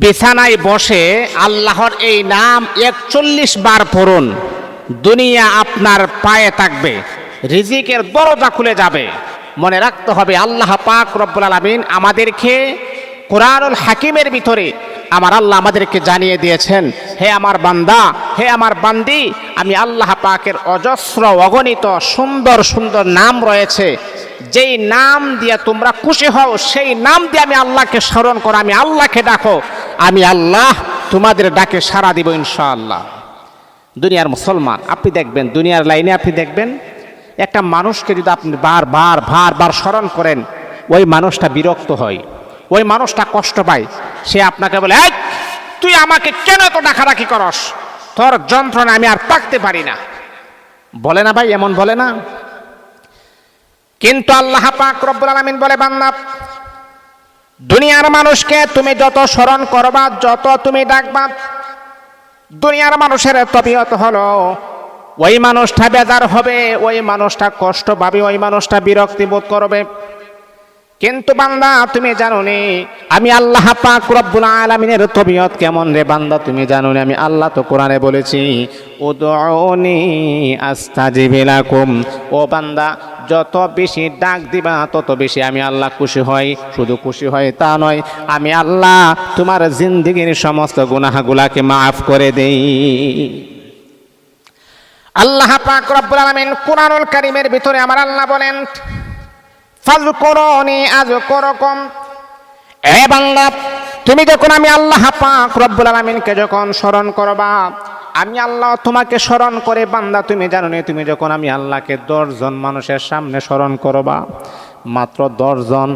বিছানায় বসে আল্লাহর এই নাম একচল্লিশ বার পড়ুন, দুনিয়া আপনার পায়ে থাকবে, রিজিকের দরজা খুলে যাবে। মনে রাখতে হবে, আল্লাহ পাক রব্বুল আলমিন আমাদেরকে কোরআনুল হাকিমের ভিতরে আমার আল্লাহ আমাদেরকে জানিয়ে দিয়েছেন, হে আমার বান্দা, হে আমার বান্দি, আমি আল্লাহ পাকের অজস্র, অগণিত, সুন্দর সুন্দর নাম রয়েছে। যেই নাম দিয়ে তোমরা খুশি হও, সেই নাম দিয়ে আমি আল্লাহকে স্মরণ করো, আমি আল্লাহকে ডাকো। আমি আল্লাহ তোমাদের ডাকে সাড়া দিব ইনশাআল্লাহ। দুনিয়ার মুসলমান, আপনি দেখবেন, দুনিয়ার লাইনে আপনি দেখবেন, একটা মানুষকে যদি আপনি বারবার বারবার স্মরণ করেন, ওই মানুষটা বিরক্ত হয়, ওই মানুষটা কষ্ট পায়। সে আপনাকে বলে, এই, তুই আমাকে কেন এত ডাকাডাকি করস? তোর যন্ত্রণা আমি আর থাকতে পারি না। বলে না ভাই, এমন বলে না। কিন্তু আল্লাহ পাক রব্বুল আলামিন বলে, বান্দা দুনিয়ার মানুষকে তুমি যত স্মরণ করবা, যত তুমি ডাকবা, দুনিয়ার মানুষের তবিয়ত হলো, ওই মানুষটা বেজার হবে, ওই মানুষটা কষ্ট পাবে, ওই মানুষটা বিরক্তি বোধ করবে। কিন্তু বান্দা, তুমি জানো নি আমি আল্লাহ পাক রব্বুল আলামিনের তবিয়ত কেমন রে বান্দা, তুমি জানো নি আমি আল্লাহ তো কোরআনে বলেছি, উদউনি আস্তাজিব লাকুম। ও বান্দা, যত বেশি ডাক দিবা, তত বেশি আমি আল্লাহ খুশি হই। শুধু খুশি হয় তা নয়, আমি আল্লাহ তোমার জিন্দিগির সমস্ত গুনাহগুলাকে মাফ করে দেই। আল্লাহ পাক রব্বুল আলামিন কোরআনুল কারীমের ভিতরে আমার আল্লাহ বলেন ফাজকুরুনি আযকুরুকুম এ বান্দা, তুমি যখন আমি আল্লাহ পাক রব্বুল আলামিনকে যখন স্মরণ করবা, আমি আল্লাহ তোমাকে স্মরণ করে, বান্দা, তুমি জানো নি, তুমি যখন আমি আল্লাহকে দশজন মানুষের সামনে স্মরণ করবা, মাত্র দশজন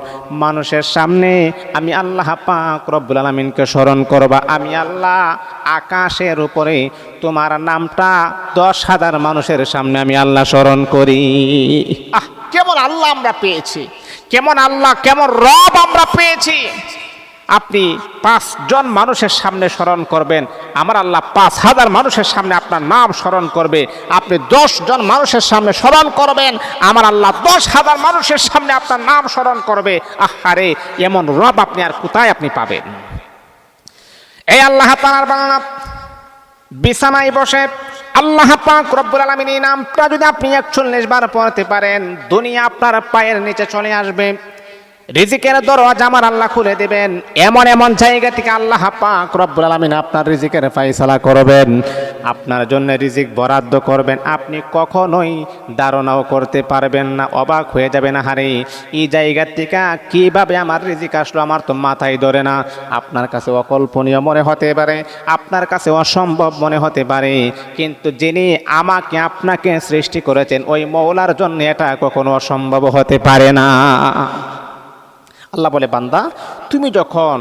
মানুষের সামনে আমি আল্লাহ পাক রব্বুল আলমিনকে স্মরণ করবা, আমি আল্লাহ আকাশের উপরে তোমার নামটা দশ হাজার মানুষের সামনে আমি আল্লাহ স্মরণ করি। আহ! কেমন আল্লাহ আমরা পেয়েছি? কেমন আল্লাহ, কেমন রব আমরা পেয়েছি? আপনি পাঁচজন মানুষের সামনে স্মরণ করবেন। আমার আল্লাহ পাঁচ হাজার মানুষের সামনে আপনার নাম স্মরণ করবে। আপনি দশ জন মানুষের সামনে স্মরণ করবেন। আমার আল্লাহ দশ হাজার মানুষের সামনে আপনার নাম স্মরণ করবে। আহারে, এমন রব আপনি আর কোথায় আপনি পাবেন? এই আল্লাহ বাংলা বিছানায় বসে আল্লাহ পাক রব্বুল আলমিন নামটা যদি আপনি একচল্লিশ বার পড়তে পারেন, দুনিয়া আপনার পায়ের নিচে চলে আসবে। রিজিকের দরওয়াজা আমার আল্লাহ খুলে দেবেন। এমন এমন জায়গা থেকে আল্লাহ পাক রব্বুল আলমিন আপনার রিজিকের ফাইসালা করবেন। আপনার জন্য রিজিক বরাদ্দ করবেন। আপনি কখনোই ধারণাও করতে পারবেন না, অবাক হয়ে যাবেন হারে এই জায়গা থেকে কীভাবে আমার রিজিক আসলো আমার তো মাথায় ধরে না। আপনার কাছে অকল্পনীয় মনে হতে পারে, আপনার কাছে অসম্ভব মনে হতে পারে। কিন্তু যিনি আমাকে আপনাকে সৃষ্টি করেছেন, ওই মৌলার জন্য এটা কখনো অসম্ভব হতে পারে না। আল্লাহ বলে, বান্দা, তুমি যখন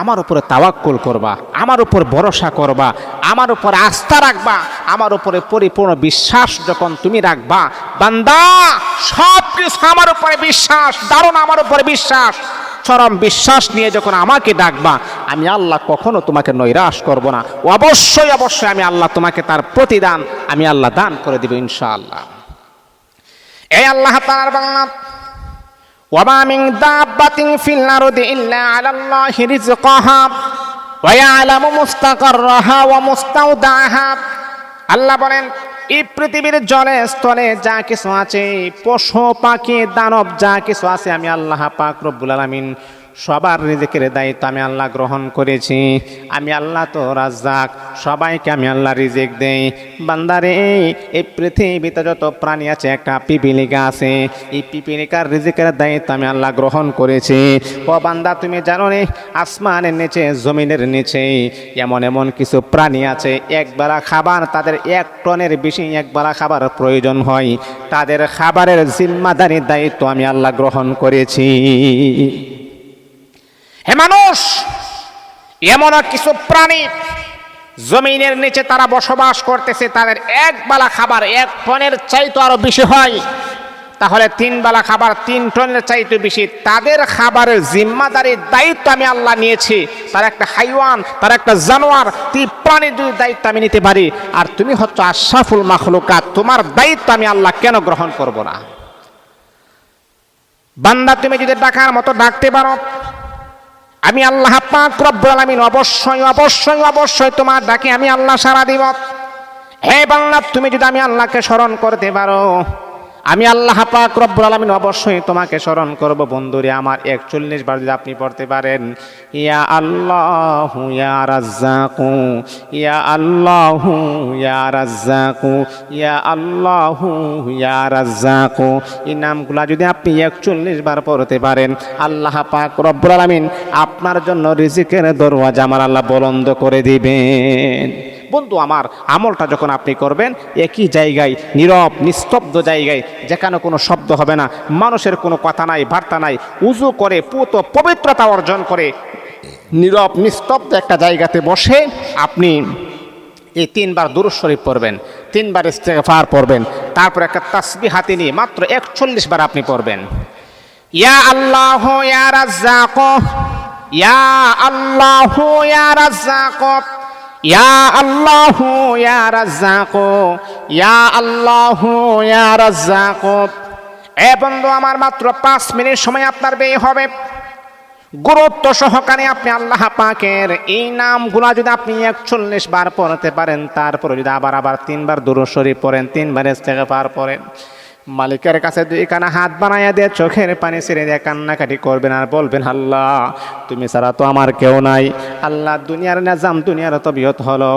আমার উপরে তাওয়াক্কুল করবা, আমার উপর ভরসা করবা, আমার উপর আস্থা রাখবা, আমার উপরে পরিপূর্ণ বিশ্বাস যখন তুমি রাখবা, বান্দা সব কিছু আমার উপরে বিশ্বাস, দারুণ আমার উপরে বিশ্বাস। চরম বিশ্বাস নিয়ে যখন আমাকে ডাকবা, আমি আল্লাহ কখনো তোমাকে নৈরাশ করব না। অবশ্যই অবশ্যই আমি আল্লাহ তোমাকে তার প্রতিদান, আমি আল্লাহ দান করে দেব ইনশাআল্লাহ। এই আল্লাহ তাআলার বাংলা وما من دابة في الأرض إلا على الله رزقها ويعلم مستقرها ومستودعها আল্লাহ বলেন এই পৃথিবীর জলে স্থলে যা কিছু আছে পশু পাখি দানব যা কিছু আছে আমি আল্লাহ পাক রব্বুল আলামিন সবার রিজিকের দায়িত্ব আমি আল্লাহ গ্রহণ করেছি। আমি আল্লাহ তো রাজ্জাক, সবাইকে আমি আল্লাহ রিজিক দেই। বান্দারে, এই পৃথিবীতে যত প্রাণী আছে, একটা পিপিলিকা আছে। এই পিপিলিকার রিজিকের দায়িত্ব আমি আল্লাহ গ্রহণ করেছি। ও বান্দা, তুমি জানো নে আসমানের নিচে, জমিনের নিচে এমন এমন কিছু প্রাণী আছে একবেলা খাবার তাদের এক টনের বেশি একবেলা খাবার প্রয়োজন হয়। তাদের খাবারের জিম্মাদারির দায়িত্ব আমি আল্লাহ গ্রহণ করেছি। হে মানুষ, এমন কিছু প্রাণী জমিনের নিচে তারা বসবাস করতেছে, তাদের এক বেলা খাবার, এক টনের চাইতো আরও বেশি হয়। তাহলে তিন বেলা খাবার, তিন টনের চাইতে বেশি। তাদের খাবারের জিম্মাদারির দায়িত্ব আমি আল্লাহ নিয়েছি। তার একটা হাইওয়ান, তার একটা জানোয়ার, তি প্রাণীর যদি দায়িত্ব আমি নিতে পারি, আর তুমি হচ্ছে আশরাফুল মাখলুকাত, তোমার দায়িত্ব আমি আল্লাহ কেন গ্রহণ করব না? বান্দা, তুমি যদি ডাকার মতো ডাকতে পারো আমি আল্লাহ পাক রব্বুল আলামিন অবশ্যই অবশ্যই অবশ্যই তোমার ডাকে আমি আল্লাহ সারা দিব। হে বাংলা তুমি যদি আমি আল্লাহকে স্মরণ করতে পারো আমি আল্লাহ পাক রব্বুল আলামিন অবশ্যই তোমাকে স্মরণ করব বন্ধুরে, আমার একচল্লিশ বার যদি আপনি পড়তে পারেন, ইয়া আল্লাহ ইয়া রাজ্জাকু, ইয়া আল্লাহ ইয়া রাজ্জাকু, ইয়া আল্লাহ ইয়া রাজ্জাকু, এই নামগুলা যদি আপনি একচল্লিশ বার পড়তে পারেন, আল্লাহ পাক রব্বুল আলামিন আপনার জন্য রিজিকের দরওয়াজা আমার আল্লাহ বলন্দ করে দিবেন। বন্ধু, আমার আমলটা যখন আপনি করবেন, একই জায়গায়, নীরব, নিস্তব্ধ জায়গায়, যেখানে কোনো শব্দ হবে না, মানুষের কোনো কথা নাই, বার্তা নাই, উজু করে, পুত পবিত্রতা অর্জন করে, নীরব, নিস্তব্ধ একটা জায়গাতে বসে আপনি এই তিনবার দুরুদ শরীফ পড়বেন, তিনবার ইস্তেগফার পড়বেন, তারপর একটা তাসবি হাতে নিয়ে মাত্র একচল্লিশ বার আপনি পড়বেন। ইয়া আল্লাহ, ইয়া রাজ্জাক, ইয়া আল্লাহ, ইয়া রাজ্জাক। ইয়া আল্লাহ ইয়া ইয়া আল্লাহ বন্ধু, আমার মাত্র পাঁচ মিনিট সময় আপনার ব্যয় হবে। গুরুত্ব সহকারে আপনি আল্লাহ পাকের এই নামগুলা যদি আপনি একচল্লিশ বার পড়তে পারেন, তারপরে যদি আবার আবার তিনবার দূর শরীফ পড়েন, তিনবার ইস্তেগফার পড়েন মালিকের কাছে দুই কানা হাত বানাইয়া দিয়ে চোখের পানি ছেড়ে দিয়ে কান্নাকাটি করবেন আর বলবেন, আল্লাহ, তুমি ছাড়া তো আমার কেউ নাই। আল্লাহ, দুনিয়ার নাজাম দুনিয়ার তবিয়ত হলো,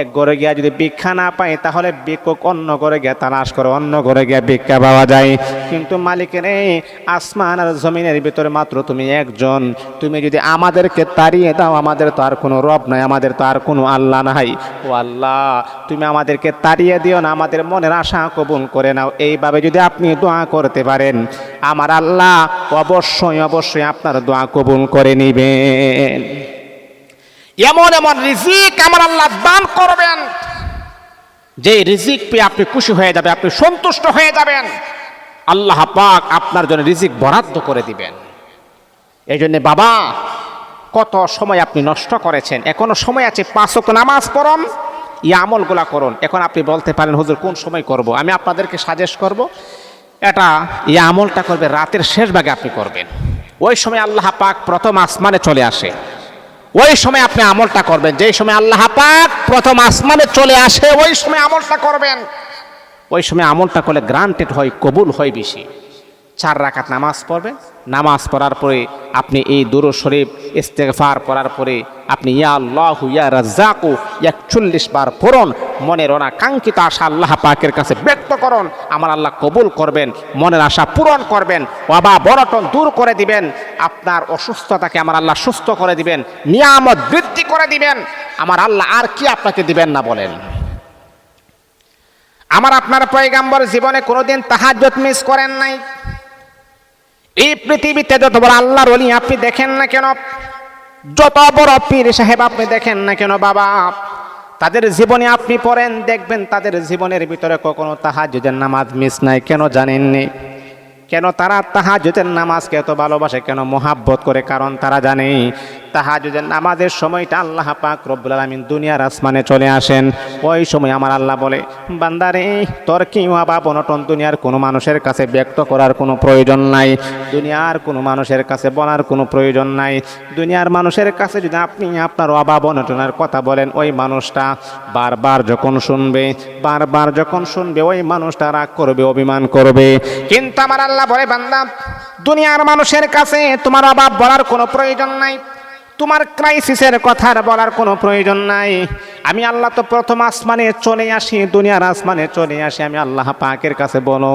এক ঘরে গিয়া যদি ভিক্ষা না পাই তাহলে ভিক্ষুক অন্য ঘরে গিয়া তালাশ করে, অন্য ঘরে গিয়া ভিক্ষা পাওয়া যায়। কিন্তু মালিকের এই আসমান আর জমিনের ভিতরে মাত্র তুমি একজন। তুমি যদি আমাদেরকে তাড়িয়ে দাও, আমাদের তো আর কোনো রব নাই, আমাদের তো আর কোনো আল্লাহ নাই। ও আল্লাহ, তুমি আমাদেরকে তাড়িয়ে দিও না, আমাদের মনের আশা কবুল করে নাও। এইভাবে যদি আপনি দোয়া করতে পারেন, আমার আল্লাহ অবশ্যই অবশ্যই আপনার দোয়া কবুল করে নিবেন। এমন এমন রিজিক আমার আল্লাহ দান করবেন। যে রিজিক পেয়ে আপনি খুশি হয়ে যাবে আপনি সন্তুষ্ট হয়ে যাবেন। আল্লাহ পাক আপনার জন্য রিজিক বরাদ্দ করে দিবেন। এই জন্যে বাবা, কত সময় আপনি নষ্ট করেছেন, এখনও সময় আছে, পাঁচ ওয়াক্ত নামাজ পড়ুন। এই আমলগুলা করুন। এখন আপনি বলতে পারেন, হুজুর, কোন সময় করব? আমি আপনাদেরকে সাজেস্ট করব, এটা এই আমলটা করবে রাতের শেষ ভাগে আপনি করবেন। ওই সময় আল্লাহ পাক প্রথম আসমানে চলে আসে। ওই সময় আপনি আমলটা করবেন। যেই সময় আল্লাহ পাক প্রথম আসমানে চলে আসে, ওই সময় আমলটা করবেন। ওই সময় আমলটা করলে গ্রান্টেড হয়, কবুল হয় বেশি। চার রাকাত নামাজ পড়বেন নামাজ পড়ার পরে আপনি এই দুরু শরীফ ইস্তেগফার পড়ার পরে আপনি ইয়া আল্লাহ ইয়া রাজ্জাকু একচল্লিশ বার পড়ুন। মনের অনাকাঙ্ক্ষিত আশা আল্লাহ পাকের কাছে ব্যক্ত করুন। আমার আল্লাহ কবুল করবেন, মনের আশা পূরণ করবেন বাবা বরটন দূর করে দিবেন। আপনার অসুস্থতাকে আমার আল্লাহ সুস্থ করে দিবেন, নিয়ামত বৃদ্ধি করে দিবেন। আমার আল্লাহ আর কি আপনাকে দিবেন না বলেন। আমার আপনার পয়গাম্বর জীবনে কোনোদিন তাহাজ্জত মিস করেন নাই। এই পৃথিবীতে যত বড় আল্লাহর অলি আপনি দেখেন না কেন? যত বড় পীর সাহেব আপনি দেখেন না কেন বাবা? তাদের জীবনে আপনি পড়েন, দেখবেন তাদের জীবনের ভিতরে কখনো তাহাজুদের নামাজ মিস নাই। কেন জানেননি? কেন তারা তাহাজুদের নামাজকে এত ভালোবাসে? কেন মোহাব্বত করে? কারণ তারা জানে তাহাজুদের নামাজের সময়টা আল্লাহ পাক রব্বুল আলামিন দুনিয়ার আসমানে চলে আসেন। ওই সময় আমার আল্লাহ বলে, বান্দারে, তোর কি বা বনটন দুনিয়ার কোনো মানুষের কাছে ব্যক্ত করার কোনো প্রয়োজন নাই? দুনিয়ার কোনো মানুষের কাছে বলার কোনো প্রয়োজন নাই। দুনিয়ার মানুষের কাছে যদি আপনি আপনার অভাব অনটনের কথা বলেন, ওই মানুষটা বারবার যখন শুনবে, বারবার যখন শুনবে, ওই মানুষটা রাগ করবে, অভিমান করবে। কিন্তু আমার আল্লাহ বলে, বান্দা, দুনিয়ার মানুষের কাছে তোমার অভাব বলার কোনো প্রয়োজন নাই। তোমার ক্রাইসিসের কথার বলার কোনো প্রয়োজন নাই। আমি আল্লাহ তো প্রথম আসমানে চলে আসি, দুনিয়ার আসমানে চলে আসি। আমি আল্লাহ পাকের কাছে বলো,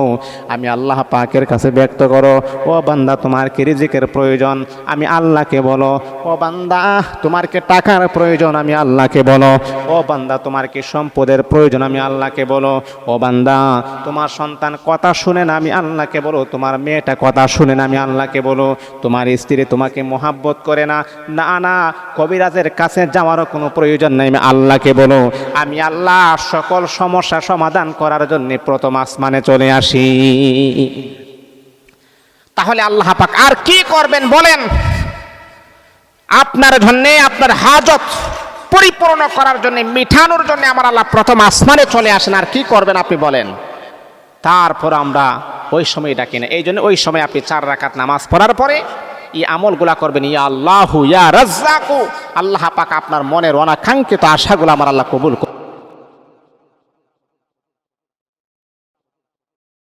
আমি আল্লাহ পাকের কাছে ব্যক্ত করো, ও বান্দা, তোমার কি রিজিকের প্রয়োজন? আমি আল্লাহকে বলো, ও বান্দা, তোমার কি টাকার প্রয়োজন? আমি আল্লাহকে বলো, ও বান্দা, তোমার কি সম্পদের প্রয়োজন? আমি আল্লাহকে বলো, ও বান্দা, তোমার সন্তান কথা শুনে না, আমি আল্লাহকে বলো, তোমার মেয়েটা কথা শুনে না, আমি আল্লাহকে বলো, তোমার স্ত্রী তোমাকে মোহাব্বত করে না। না না, কবিরাজের কাছে যাওয়ারও কোনো প্রয়োজন নেই, আমি আল্লাহকে বলো, আমি আল্লাহ সকল সমস্যা সমাধান করার জন্য প্রথম আসমানে চলে আসি। তাহলে আল্লাহ পাক আর কি করবেন বলেন? আপনার জন্য, আপনার হাজত পরিপূর্ণ করার জন্য, মিঠানোর জন্য আমার আল্লাহ প্রথম আসমানে চলে আসেন, আর কি করবেন আপনি বলেন? তারপর আমরা ওই সময় ডাকি না। এই জন্য ওই সময় আপনি চার রাকাত নামাজ পড়ার পরে এই আমলগুলা করবেন, ইয়া আল্লাহু, ইয়া রাজ্জাকু আল্লাহ পাক আপনার মনের অনাকাঙ্ক্ষিত আশাগুলো আমার আল্লাহ কবুল।